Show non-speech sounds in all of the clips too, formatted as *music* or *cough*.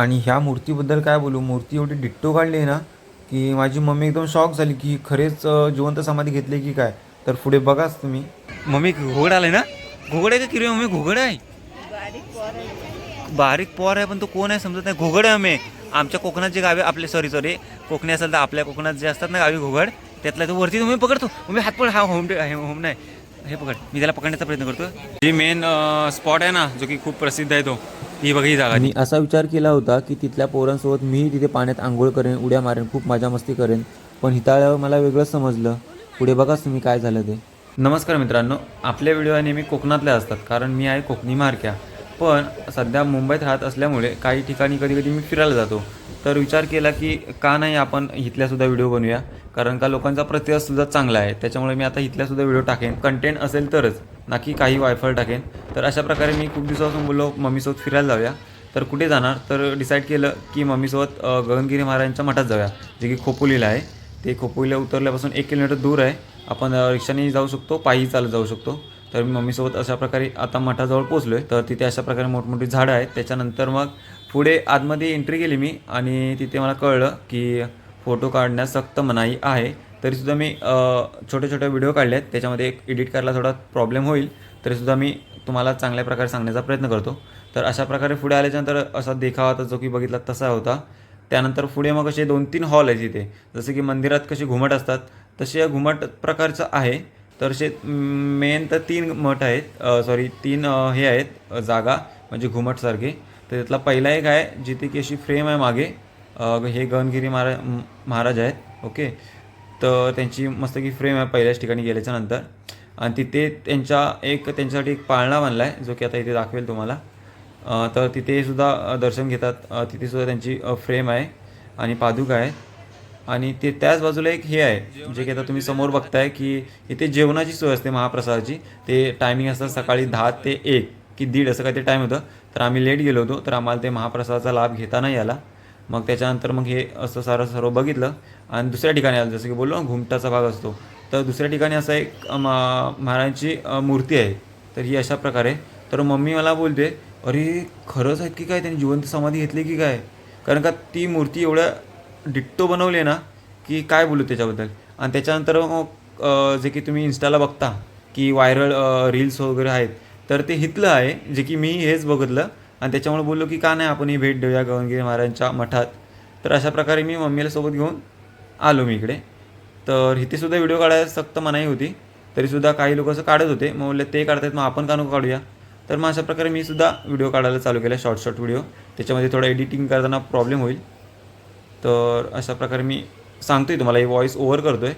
आणि ह्या मूर्तीबद्दल काय बोलू? मूर्ती एवढी डिट्टो काढली आहे ना की माझी मम्मी एकदम शॉक झाली की खरेच जिवंत समाधी घेतली की काय? तर पुढे बघाच तुम्ही. मम्मी घोगड आलाय ना? घोगड आहे का किरवी मम्मी? घोगड आहे. बारीक पोर आहे. पण तो कोण आहे समजत नाही. घोगड आहे मम्मी. आमच्या कोकणात जे गावे आपले सॉरी सॉरी कोकणी असेल तर आपल्या कोकणात जे असतात ना गावी घोगड त्यातला तो वरती तुम्ही पकडतो मम्मी हात पड हा होम होम नाही. हे पकड. मी त्याला पकडण्याचा प्रयत्न करतो जी मेन स्पॉट आहे ना जो की खूप प्रसिद्ध आहे तो. ही बघ ही जागा मी असा विचार केला होता की तिथल्या पोरांसोबत मीही तिथे पाण्यात आंघोळ करेन उड्या मारेन खूप मजा मस्ती करेन पण हिताळल्यावर मला वेगळंच समजलं. पुढे बघाच तुम्ही काय झालं ते. नमस्कार मित्रांनो आपले व्हिडिओ नेहमी कोकणातले असतात कारण मी आहे कोकणी मारक्या. पण सध्या मुंबईत राहत असल्यामुळे काही ठिकाणी कधी कधी मी फिरायला जातो. तर विचार केला की का नाही आपण इथल्यासुद्धा व्हिडिओ बनवूया? कारण का लोकांचा प्रतिसादसुद्धा चांगला आहे. त्याच्यामुळे मी आता इथल्यासुद्धा व्हिडिओ टाकेन. कंटेंट असेल तरच. ना की काही वायफळ टाकेन. तर अशा प्रकारे मी खूप दिवसापासून बोललो मम्मीसोबत फिरायला जाऊया. तर कुठे जाणार? तर डिसाईड केलं की मम्मीसोबत गगनगिरी महाराजांच्या मठात जाऊया. जे की खोपोलीला आहे. ते खोपोलीला उतरल्यापासून एक किलोमीटर दूर आहे. आपण रिक्षाने जाऊ शकतो पायी चालत जाऊ शकतो. तर मी मम्मीसोबत अशा प्रकारे आता मठाजवळ पोचलो आहे तर तिथे अशा प्रकारे मोठमोठी झाडं आहेत. त्याच्यानंतर मग पुढे आतमध्ये एंट्री केली मी आणि तिथे मला कळलं की फोटो काढण्यास सक्त मनाई आहे. तरीसुद्धा मी छोटे छोटे व्हिडिओ काढले आहेत त्याच्यामध्ये एक एडिट करायला थोडा प्रॉब्लेम होईल. तरीसुद्धा मी तुम्हाला चांगल्या प्रकारे सांगण्याचा प्रयत्न करतो. तर अशा प्रकारे पुढे आल्याच्यानंतर असा देखावा होता जो की बघितला तसा होता. त्यानंतर पुढे मग असे दोन तीन हॉल आहेत तिथे जसं की मंदिरात कसे घुमट असतात तसे या घुमट प्रकारचं आहे. तर असे मेन तर तीन मठ आहेत. सॉरी तीन हे आहेत जागा म्हणजे घुमटसारखे तर त्यातला पहिला एक आहे जिथे की अशी फ्रेम आहे मागे. हे गगनगिरी महाराज महाराज आहेत ओके. तर त्यांची मस्त की फ्रेम आहे पहिल्याच ठिकाणी गेल्याच्यानंतर. आणि तिथे त्यांच्या एक त्यांच्यासाठी एक पाळणा बांधला आहे जो की आता इथे दाखवेल तुम्हाला. तर तिथे सुद्धा दर्शन घेतात. तिथेसुद्धा त्यांची फ्रेम आहे. आणि पादुका आहे. आणि ते त्याच बाजूला एक हे आहे जे की आता तुम्ही समोर बघताय की इथे जेवणाची सोय असते महाप्रसादाची. ते टायमिंग असतं सकाळी दहा ते एक की दीड असं काहीतरी टाईम होतं. तर आम्ही लेट गेलो होतो तर आम्हाला ते महाप्रसादाचा लाभ घेता नाही आला मग त्याच्यानंतर मग हे असं सारं सर्व बघितलं. आणि दुसऱ्या ठिकाणी आलं जसं की बोललो ना, घुमटाचा भाग असतो. तर दुसऱ्या ठिकाणी असं एक मा- महाराजांची मूर्ती आहे. तर ही अशा प्रकारे. तर मम्मी मला बोलते अरे खरंच आहेत की काय त्यांनी जिवंत समाधी घेतली की काय? कारण का ती मूर्ती एवढ्या डिट्टो बनवले ना की काय बोलू त्याच्याबद्दल? आणि त्याच्यानंतर मग जे की तुम्ही इन्स्टाला बघता की व्हायरल रील्स वगैरे आहेत तर ते हितलं आहे जे की मी हेच बघितलं. आणि त्याच्यामुळे बोललो की का नाही आपण ही भेट देऊया गवनगिरी महाराजांच्या मठात. तर अशा प्रकारे मी मम्मीला सोबत घेऊन आलो मी इकडे. तर इथेसुद्धा व्हिडिओ काढायला सक्त मनाई होती. तरीसुद्धा काही लोक असं काढत होते. मग बोलले ते काढतात मग आपण का नको काढूया. तर मग अशा प्रकारे मी सुद्धा व्हिडिओ काढायला चालू केला शॉर्ट शॉर्ट व्हिडिओ त्याच्यामध्ये थोडं एडिटिंग करताना प्रॉब्लेम होईल. तर अशा प्रकारे मी सांगतो आहे तुम्हाला हे व्हॉईस ओव्हर आहे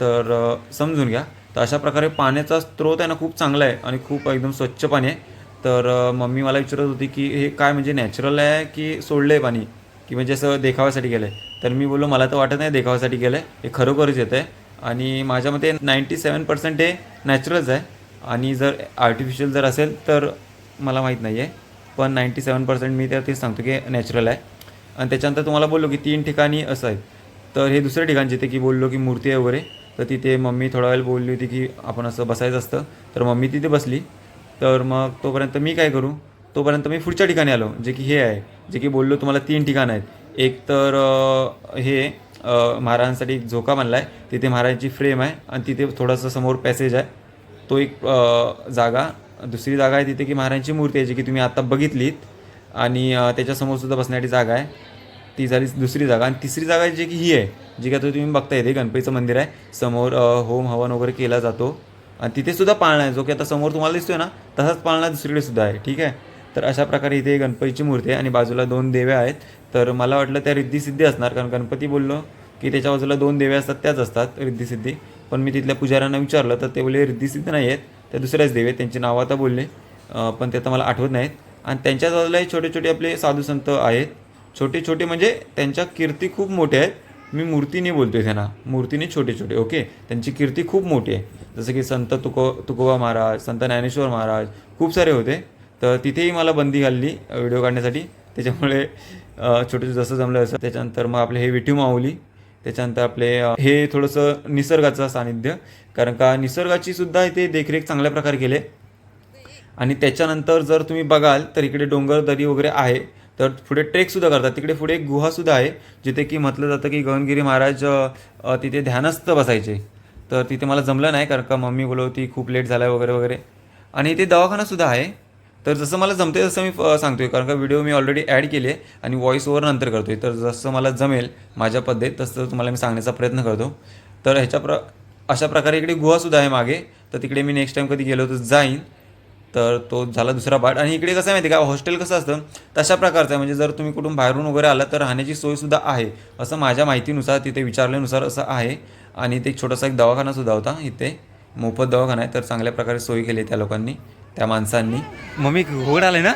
तर समजून घ्या. तर अशा प्रकारे पाण्याचा स्रोत आहे ना खूप चांगला आहे आणि खूप एकदम स्वच्छ पाणी आहे. तर मम्मी मला विचारत होती की हे काय म्हणजे नॅचरल आहे की सोडलं आहे पाणी? की म्हणजे असं देखाव्यासाठी गेलं आहे तर मी बोललो मला तर वाटत नाही देखाव्यासाठी गेलं आहे हे खरोखरच येतं आहे आणि माझ्या मते नाईंटी सेवन पर्सेंट हे नॅचरलच आहे. आणि जर आर्टिफिशियल जर असेल तर मला माहीत नाही आहे पण नाईंटी सेवन पर्सेंट मी तर तेच सांगतो की नॅचरल आहे. आणि त्याच्यानंतर तुम्हाला बोललो की तीन ठिकाणी असं आहे. तर हे दुसऱ्या ठिकाण जिथे की बोललो की मूर्ती आहे वगैरे तर तिथे मम्मी थोडा वेळ बोलली होती की आपण असं बसायचं असतं. तर मम्मी तिथे बसली. तर मग तोपर्यंत मी काय करू? तोपर्यंत मी पुढच्या ठिकाणी आलो जे की हे आहे. जे की बोललो तुम्हाला तीन ठिकाण आहेत. एक तर हे महाराजांसाठी एक झोका बांधला आहे तिथे महाराजांची फ्रेम आहे आणि तिथे थोडंसं समोर पॅसेज आहे. तो एक जागा. दुसरी जागा आहे तिथे की महाराजांची मूर्ती आहे जी की तुम्ही आत्ता बघितलीत. आणि त्याच्यासमोर सुद्धा बसण्याची जागा आहे. ती झाली दुसरी जागा आणि तिसरी जागा जी की ही आहे जी काय आता तुम्ही बघता येते गणपतीचं मंदिर आहे. समोर होम हवन वगैरे केला जातो. आणि तिथे सुद्धा पाळणा आहे जो की आता समोर तुम्हाला दिसतोय ना तसाच पाळणा दुसरीकडे सुद्धा आहे ठीक आहे? तर अशा प्रकारे इथे गणपतीची मूर्ती आहे आणि बाजूला दोन देव्या आहेत. तर मला वाटलं त्या रिद्धी असणार कारण गणपती बोललो की त्याच्या बाजूला दोन देव्या असतात त्याच असतात रिद्धी पण मी तिथल्या पुजाऱ्यांना विचारलं तर ते बोलले रिद्धिसिद्ध नाही आहेत त्या दुसऱ्याच देवे आहेत त्यांची नावं आता बोलले. पण ते आता मला आठवत नाहीत. आणि त्यांच्या बाजूलाही छोटे छोटे आपले साधू संत आहेत. छोटे छोटे म्हणजे त्यांच्या कीर्ती खूप मोठ्या आहेत. मी मूर्तीने बोलतोय त्यांना. मूर्तीने छोटे छोटे ओके? त्यांची कीर्ती खूप मोठी आहे. जसं की संत तुको तुकोबा महाराज संत ज्ञानेश्वर महाराज खूप सारे होते. तर तिथेही मला बंदी घालली व्हिडिओ काढण्यासाठी. त्याच्यामुळे छोटे छोटे जसं जमलं असं त्याच्यानंतर मग आपले हे विठू माऊली त्याच्यानंतर आपले हे थोडंसं निसर्गाचं सानिध्य. कारण का निसर्गाची सुद्धा इथे देखरेख चांगल्या प्रकारे केले आणि त्याच्यानंतर जर तुम्ही बघाल तर इकडे डोंगर दरी वगैरे आहे. तर पुढे ट्रेकसुद्धा करतात. तिकडे पुढे एक गुहासुद्धा आहे जिथे की म्हटलं जातं की गगनगिरी महाराज तिथे ध्यानस्थ बसायचे. तर तिथे मला जमलं नाही कारण का मम्मी बोलवती खूप लेट झाला वगैरे वगैरे. आणि इथे दवाखानासुद्धा आहे. तर जसं मला जमते तसं मी सांगतो सांगतोय कारण का व्हिडिओ मी ऑलरेडी ॲड केले आहे आणि व्हॉईस ओव्हर नंतर करतोय. तर जसं मला जमेल माझ्या पद्धत तसं तुम्हाला मी सांगण्याचा प्रयत्न करतो. तर ह्याच्या प्र अशा प्रकारे इकडे गुहासुद्धा आहे मागे. तर तिकडे मी नेक्स्ट टाईम कधी गेलो तर जाईन. तर तो झाला दुसरा पार्ट आणि इकडे कसं आहे माहिती आहे का? हॉस्टेल कसं असतं? तशा प्रकारचं आहे. म्हणजे जर तुम्ही कुठून बाहेरून वगैरे आला तर राहण्याची सोयसुद्धा आहे. असं माझ्या माहितीनुसार तिथे विचारल्यानुसार असं आहे. आणि ते एक छोटासा एक दवाखानासुद्धा होता इथे. मोफत दवाखाना आहे. तर चांगल्या प्रकारे सोय केली आहे त्या लोकांनी त्या माणसांनी. मम्मी घोगड आले ना?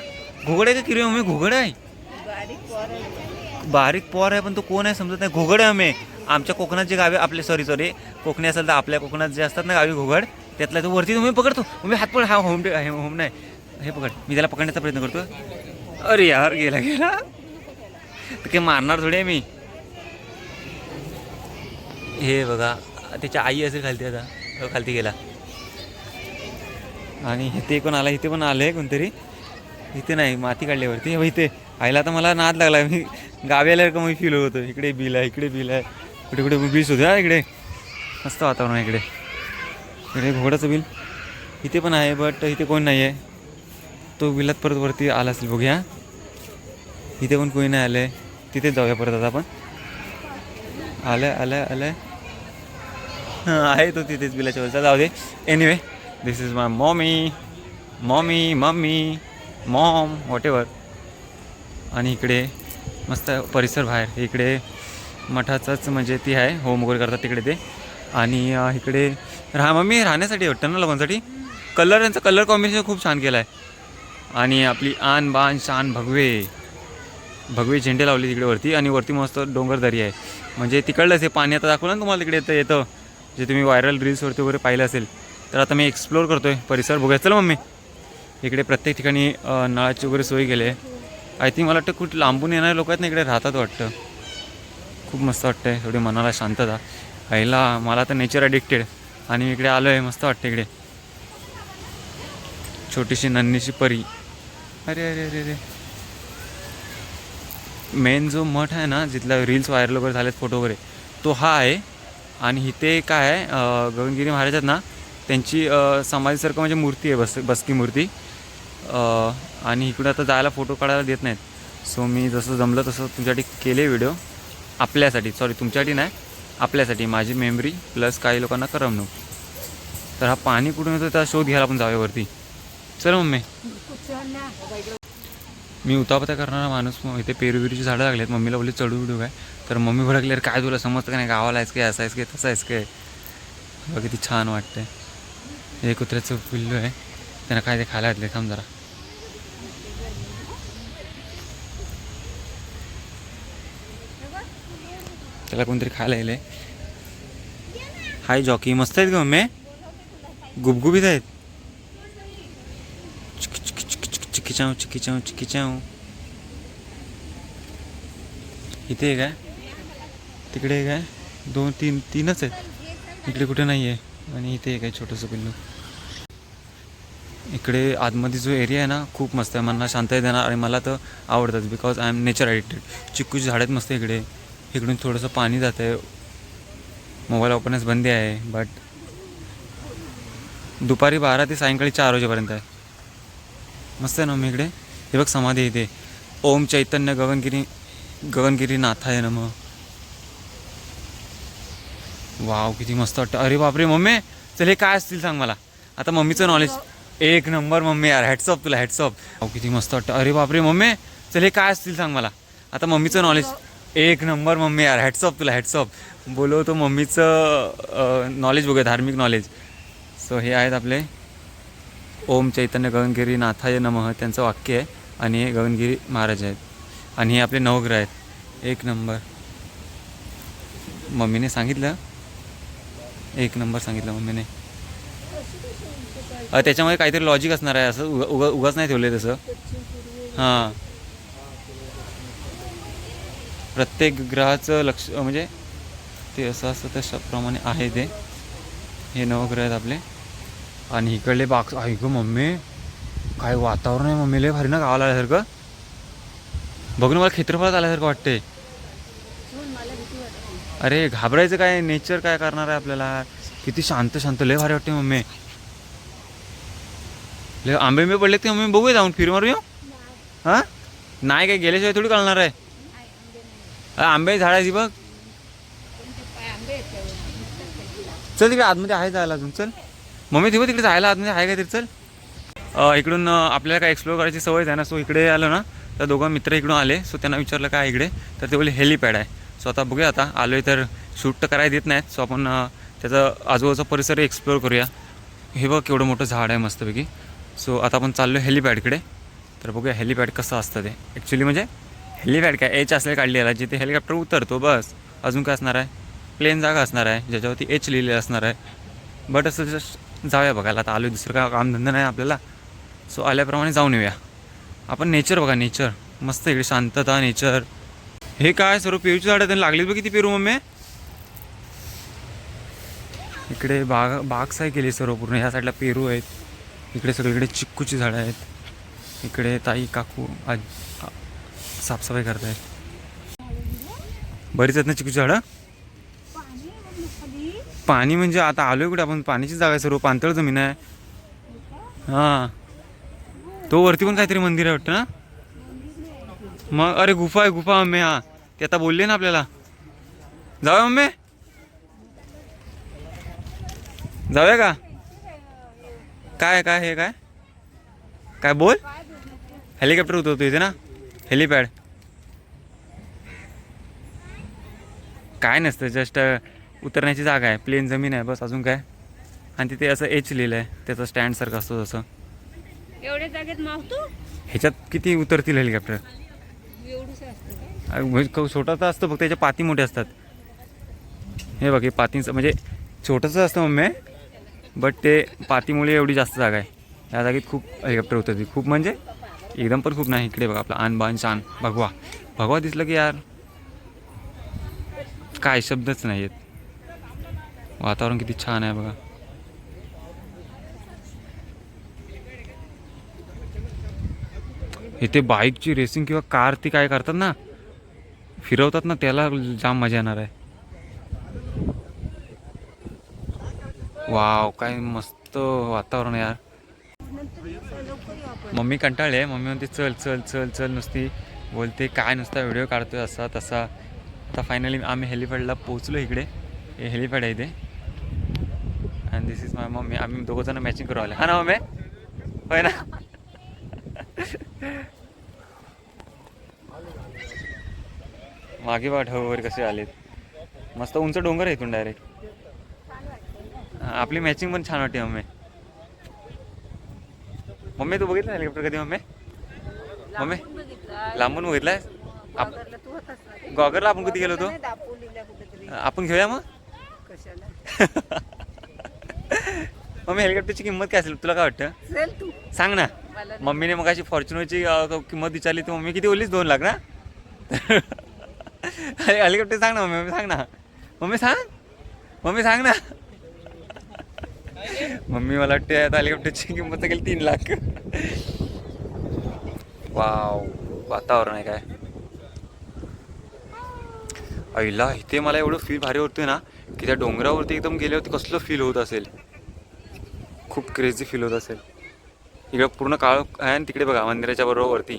घोगड आहे का किरवे मम्मी? घोगड आहे. बारीक पोर आहे पण तो कोण आहे समजत नाही. घोगड आहे आम्ही आमच्या कोकणात जे गावे आपले सॉरी सॉरी कोकणी असेल तर आपल्या कोकणात जे असतात ना गावी घोगड त्यातला तो वरती तुम्ही पकडतो. मी हात पकड हा होम डे हे होम नाही. हे पकड. मी त्याला पकडण्याचा प्रयत्न करतो अरे यार गेला गेला. तर काही मारणार थोडे आहे मी. हे बघा त्याच्या आई असेल खालती आता. हो, खालती गेला. आणि इथे कोण आला? इथे पण आलं कोणतरी. इथे नाही माती काढल्यावरती हे हो, इथे. आईला तर मला नाद लागला. मी गावी आल्यावर का मी फील होतो इकडे बिल आहे इकडे बिल आहे. कुठे कुठे बीच होत्या इकडे. मस्त वातावरण आहे इकडे. इकडे घोडाचं बिल. इथे पण आहे बट इथे कोण नाही आहे तो बिलात परत वरती आला असेल बघूया. इथे पण कोणी नाही आलं आहे तिथेच जाऊया परत आता आपण. आलं आलं आलं हां आहे तो तिथेच बिलाच्या वरचा. जाऊ दे. Anyway this is my mommy mommy mummy mom whatever आणि इकडे मस्त परिसर बाहेर. इकडे मठाचंच म्हणजे ती आहे. होम वगैरे करतात तिकडे ते. आणि इकडे राहा मम्मी राहण्यासाठी वाटतं ना लोकांसाठी. कलर यांचा कलर कॉम्बिनेशन खूप छान केला आहे आणि आपली आन बान शान भगवे. भगवे झेंडे लावले तिकडे वरती आणि वरती मस्त डोंगरदरी आहे. म्हणजे तिकडलंच हे पाणी आता दाखवलं ना तुम्हाला तिकडे येतं येतं. जे तुम्ही व्हायरल रील्सवरती वगैरे पाहिलं असेल तर आता मी एक्सप्लोर करतो आहे परिसर बघूया. चला मम्मी. इकडे प्रत्येक ठिकाणी नळाची वगैरे सोय केली आहे. आय थिंक मला वाटतं खूप लांबून येणारे लोक आहेत ना इकडे राहतात वाटतं. खूप मस्त वाटतं आहे थोडी मनाला शांतता. आईला मला तर नेचर ॲडिक्टेड आणि मी इकडे आलो आहे मस्त वाटतं इकडे. छोटीशी नन्हीशी परी. अरे अरे अरे अरे. मेन जो मठ आहे ना जिथला रील्स व्हायरल वगैरे झालेत फोटो वगैरे तो हा आहे. आणि इथे काय आहे गगनगिरी महाराजात ना त्यांची समाधीसारखं म्हणजे मूर्ती आहे बस बसकी मूर्ती. आणि इकडे आता जायला फोटो काढायला देत नाहीत. सो मी जसं जमलं तसं तुमच्यासाठी केले व्हिडिओ आपल्यासाठी सॉरी तुमच्यासाठी नाही. आपल्यासाठी माझी मेमरी प्लस काही लोकांना करमणूक. तर हा पाणी कुठून येतो त्याचा शोध घ्यायला आपण जाऊया वरती. चल मम्मी. मी उतापत्या करणारा माणूस मग इथे पेरूबिरूची झाडं लागली आहेत मम्मीला बोलली चढू बिडू काय? तर मम्मी भडकली काय तुला समजतं का नाही? गावाला आहेस काय असं आहेस काय तसं आहेस काय बघ किती छान वाटतंय. हे कुत्र्याचं पिल्लू आहे. त्यांना काय ते खायला घातले थांब जरा. त्याला कोणतरी खायला येईल हाय जॉकी मस्त आहेत ग मम्मी? गुबगुबीत आहेत. चिक चिक चिक इथे आहे काय? तिकडे आहे काय? दोन तीन तीनच आहेत. इकडे कुठे नाही आहे आणि इथे एक आहे छोटंसं पिल्लू. इकडे आतमध्ये जो एरिया आहे ना खूप मस्त आहे. मला आहे देणार आणि मला तर आवडतात. Because I am nature addicted चिक्कूची झाडं आहेत मस्त इकडे. इकडून थोडंसं पाणी जातं आहे मोबाईल ओपनच बंदी आहे बट दुपारी बारा ते सायंकाळी चार वाजेपर्यंत आहे. मस्त आहे ना मी इकडे? हे बघ समाधी इथे. ओम चैतन्य गगनगिरी गगनगिरी नाथाय मग वाव किती मस्त वाटतं. अरे बापरे मम्मी! चल हे काय असतील सांग मला. आता मम्मीचं नॉलेज एक नंबर मम्मी यार हॅट्सअप तुला हॅट्सअप किती मस्त वाटतं. अरे बापरे मम्मी! चल हे काय असतील सांग मला. आता मम्मीचं नॉलेज एक नंबर मम्मी यार हॅट्सअप तुला हॅट्सअप बोलवतो मम्मीचं नॉलेज बघूया धार्मिक नॉलेज सो हे आहेत आपले. ओम चैतन्य गगनगिरी नाथाय नमः त्यांचं वाक्य आहे. आणि हे गगनगिरी महाराज आहेत. आणि हे आपले नवग्रह आहेत. एक नंबर. मम्मीने सांगितलं. एक नंबर सांगितलं मम्मीने. त्याच्यामध्ये काहीतरी लॉजिक असणार आहे. असं उगा उगा उगाच नाही ठेवले तसं. हां. प्रत्येक ग्रहाचं लक्ष म्हणजे ते असं असतं तशाप्रमाणे आहे ते. हे नवग्रह आहेत आपले. आणि इकडले बाग ऐक मम्मी काय वातावरण आहे मम्मी लय भारी ना गावाला आल्यासारखं. बघून मला क्षेत्रफळात आल्यासारखं वाटते अरे घाबरायचं काय? नेचर काय करणार आहे आपल्याला? किती शांत शांत लय भारी वाटते मम्मी. लय आंबे आंबे पडले ते मम्मी? बघूया जाऊन फिर मारू हां? नाही काय गेल्याशिवाय थोडी कळणार आहे. आंबे झाडाची बघ. चल तिकडे आतमध्ये आहे जायला अजून चल. मम्मी तिकडे तिकडे जायला आतमध्ये आहे का तरी चल इकडून आपल्याला काय एक्सप्लोर करायची सवय आहे ना सो इकडे आलो ना तर दोघं मित्र इकडून आले सो त्यांना विचारलं काय इकडे तर ते बोलले हेलिपॅड आहे. सो आता बघूया आता आलो आहे तर शूट तर करायला देत नाहीत सो आपण त्याचा आजूबाजूचा परिसर एक्सप्लोर करूया. हे बघ केवढं मोठं झाड आहे मस्तपैकी. सो आता आपण चाललो हेलिपॅडकडे तर बघूया हेलिपॅड कसं असतं ते. ॲक्च्युली म्हणजे हेलिपॅड काय? एच असले काढलेला आहे जिथे हेलिकॉप्टर उतरतो बस. अजून काय असणार आहे? प्लेन जागा असणार आहे ज्याच्यावरती एच लिहिलेलं असणार आहे. बट असं जस्ट जाऊया बघायला आता आलो दुसरं काय कामधंदा नाही आपल्याला. सो आल्याप्रमाणे जाऊन येऊया. आपण नेचर बघा नेचर मस्त इकडे शांतता नेचर हे काय सर्व पेरूची झाडं त्यांना लागलीत बघ किती पेरू मम्मी. इकडे बाग बागसाय केली सर्व पूर्ण. ह्या साईडला पेरू आहेत. इकडे सगळीकडे चिक्कूची झाडं आहेत. इकडे ताई काकू आज. साफसफाई करतायत बरीच आहेत ना चिकूची झाडं? पाणी म्हणजे आता आलोय कुठे आपण? पाण्याची जागा आहे सर्व. पाणतळ जमीन आहे. हां. तो वरती पण काहीतरी मंदिर आहे वाटतं ना? मग अरे गुफा आहे गुफा मम्मी हा. ते आता बोलले ना आपल्याला. जाऊया मम्मी जाऊया का? काय काय हे काय? काय बोल? हेलिकॉप्टर उतरतो इथे ना? हेलिपॅड. काय नसतं जस्ट उतरण्याची जागा आहे. प्लेन जमीन आहे बस अजून काय? आणि तिथे असं एच लिहिलं आहे त्याचं स्टँडसारखं असतो तसं. एवढ्या जागेत मावतो ह्याच्यात किती उतरतील हेलिकॉप्टर? म्हणजे छोटा तर असतं फक्त त्याच्या पाती मोठे असतात. हे बघ हे पातींचं म्हणजे छोटंसं असतं मम्मी बट ते पातीमुळे एवढी जास्त जागा आहे. या जागेत खूप हेलिकॉप्टर उतरतील. खूप म्हणजे एकदम पण खूप नाही इकडे बघा आपला आन बान शान. भगवा. भगवा दिसलं की यार काय शब्दच नाही आहेत. वातावरण किती छान आहे बघा. इथे बाईकची रेसिंग किंवा कार ती काय करतात ना फिरवतात ना त्याला जाम मजा येणार आहे. वाव काय मस्त वातावरण आहे यार. मम्मी कंटाळले मम्मी म्हणते चल चल चल चल नुसती बोलते. काय नुसता व्हिडिओ काढतोय असा तसा. आता फायनली आम्ही हेलिपॅडला पोहोचलो इकडे. हे हेलिपॅड आहे इथे. And this is my mummy आम्ही दोघं जण मॅचिंग करू आले. हा ना मम्मी? होय ना? मागे बघा वगैरे कसे आलेत. मस्त उंच डोंगर आहे इथून डायरेक्ट आपली मॅचिंग पण छान वाटते मम्मी. मम्मी तू बघितलं हेलिकॉप्टर कधी मम्मी? मम्मी लांबून बघितलाय? गॉगरला आपण कधी गेलो होतो? आपण घेऊया मग? *laughs* मम्मी हेलिकॉप्टरची किंमत काय असेल? तुला काय वाटतं? सांग ना. मम्मीने मग अशी फॉर्च्युनरची किंमत विचारली तर मम्मी किती बोललीस? दोन लाख ना? *laughs* हेलिकॉप्टर सांग ना मम्मी मम्मी सांग ना. मम्मी सांग. मम्मी सांग ना. मम्मी मला वाटते आता हेलिकॉप्टरची किंमत गेली तीन लाख. वाव वातावरण आहे काय? आईला इथे मला एवढं फील भारी होतं ना की त्या डोंगरावरती एकदम गेल्यावरती कसलं फील होत असेल. खूप क्रेझी फील होत असेल. इकडं पूर्ण काळ आहे आणि तिकडे बघा मंदिराच्या बरोबरवरती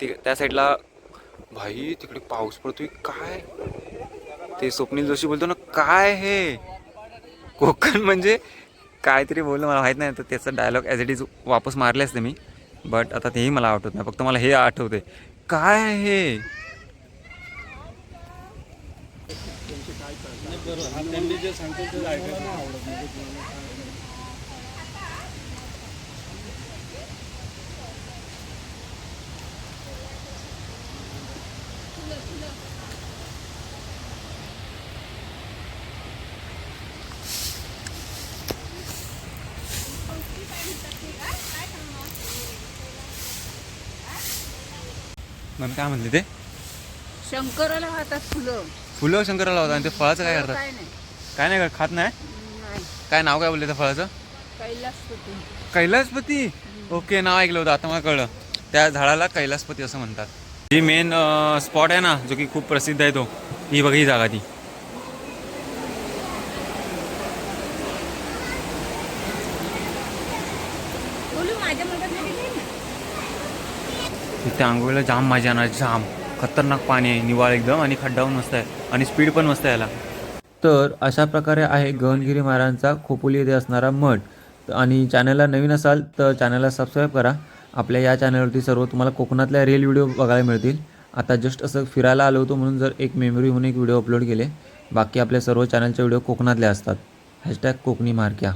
ति त्या साईडला भाई तिकडे पाऊस पडतोय काय? ते स्वप्नील जोशी बोलतो ना काय हे? कोकण म्हणजे काहीतरी बोललं मला माहीत नाही तर त्याचं डायलॉग ॲज इट इज वापस मारले असते मी. बट आता तेही मला आठवत नाही फक्त मला हे आठवते काय हे हे मग काय म्हणले ते? शंकराला हातात फुलं. फुलं शंकराला होता आणि ते फळाचं काय करतात? काय नाही. काय नाही करत, खात नाही? नाही. काय नाव काय बोलले त्या फळाचं? कैलासपती. कैलासपती? ओके नाव ऐकलं होतं आता मला कळलं. त्या झाडाला कैलासपती असं म्हणतात. जी मेन स्पॉट आहे ना जो की खूप प्रसिद्ध आहे तो. ही बघा ही जागा ती. बोलू माझ्या तिथे आंघोळीला जाम मजा येणार जाम. खतरनाक पाणी आहे निवाळ एकदम आणि खड्डा पण मस्त आहे आणि स्पीड पण मस्त आहे याला. तर अशा प्रकारे आहे गगनगिरी महाराजांचा खोपोली येथे असणारा मठ. आणि चॅनलला नवीन असाल तर चॅनलला सबस्क्राईब करा. आपल्या या चॅनलवरती सर्व तुम्हाला कोकणातल्या रिअल व्हिडिओ बघायला मिळतील. आता जस्ट असं फिरायला आलो होतो म्हणून जर एक मेमरी म्हणून एक व्हिडिओ अपलोड केले बाकी आपल्या सर्व चॅनलचे व्हिडिओ कोकणातले असतात. हॅशटॅग कोकणी मारक्या.